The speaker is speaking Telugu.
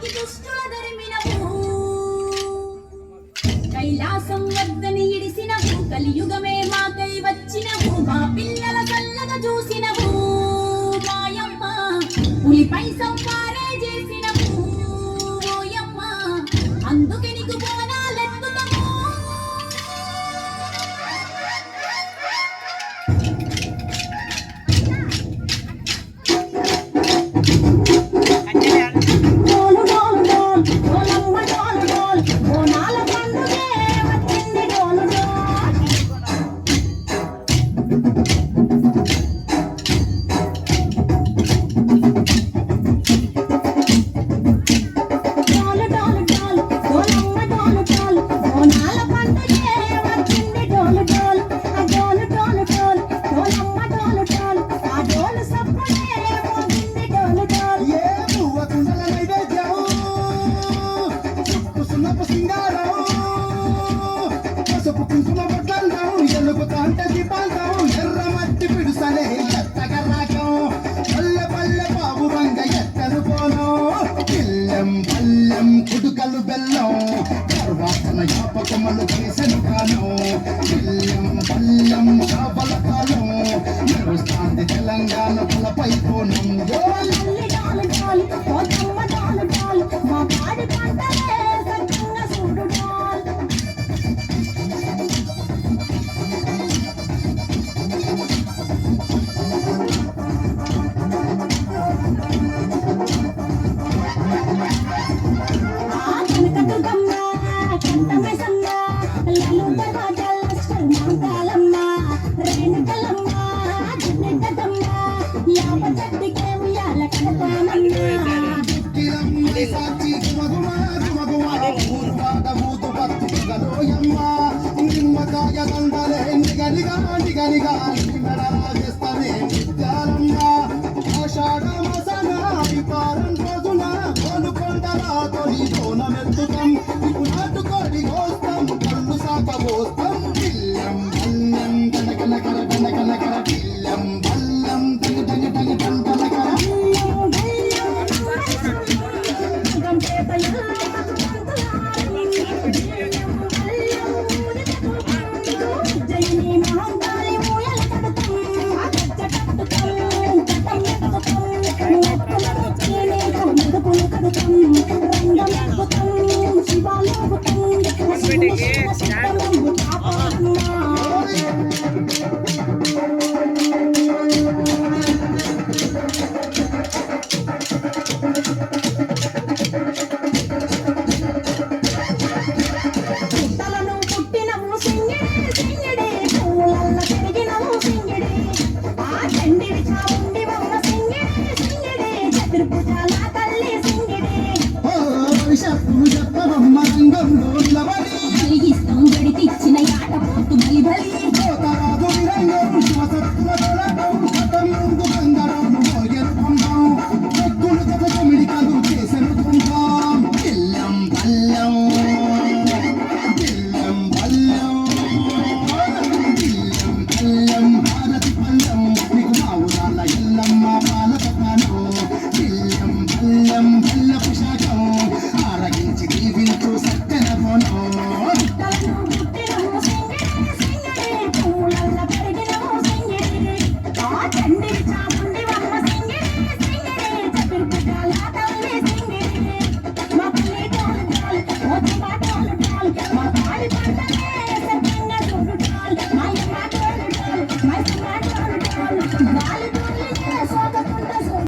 పైకి దుష్టుల ధరిమినవు కైలాసం వద్దని ఇడిసినవు కలియుగమే మాకై వచ్చినవు మా పిల్లల కళ్ళగా చూసినవు మాయమ్మ పులిపై సంపాద పసుపు కుంకుమ బొట్లందం ఎలుగు తాంట దీపాంతం ఎర్ర మట్టి పిడుసలే ఎత్తగా రాకం. పల్లె పల్లె బాబు రంగ ఎత్తను పోను. పిల్లెం పల్లెం కుడుకలు బెల్లం తర్వాత యాపకమలు చేసను కాను. పిల్ల ఊర్వాడ మూతు పత్తి గలోయమ్మ నిమ్మకాయ దండలే నిగనిగా నిగనిగా నిమడరాజేస్తనే నిత్యాలమ్మ ఆషాఢ మాసన విపారం రోజున కోలుకొండల తొలి బోనమెత్తుతాం ఇపు నాటుకోడి కోస్తాం కళ్ళు సాక శివలోకం శివలోకం శివలోకం Hadi bakalım.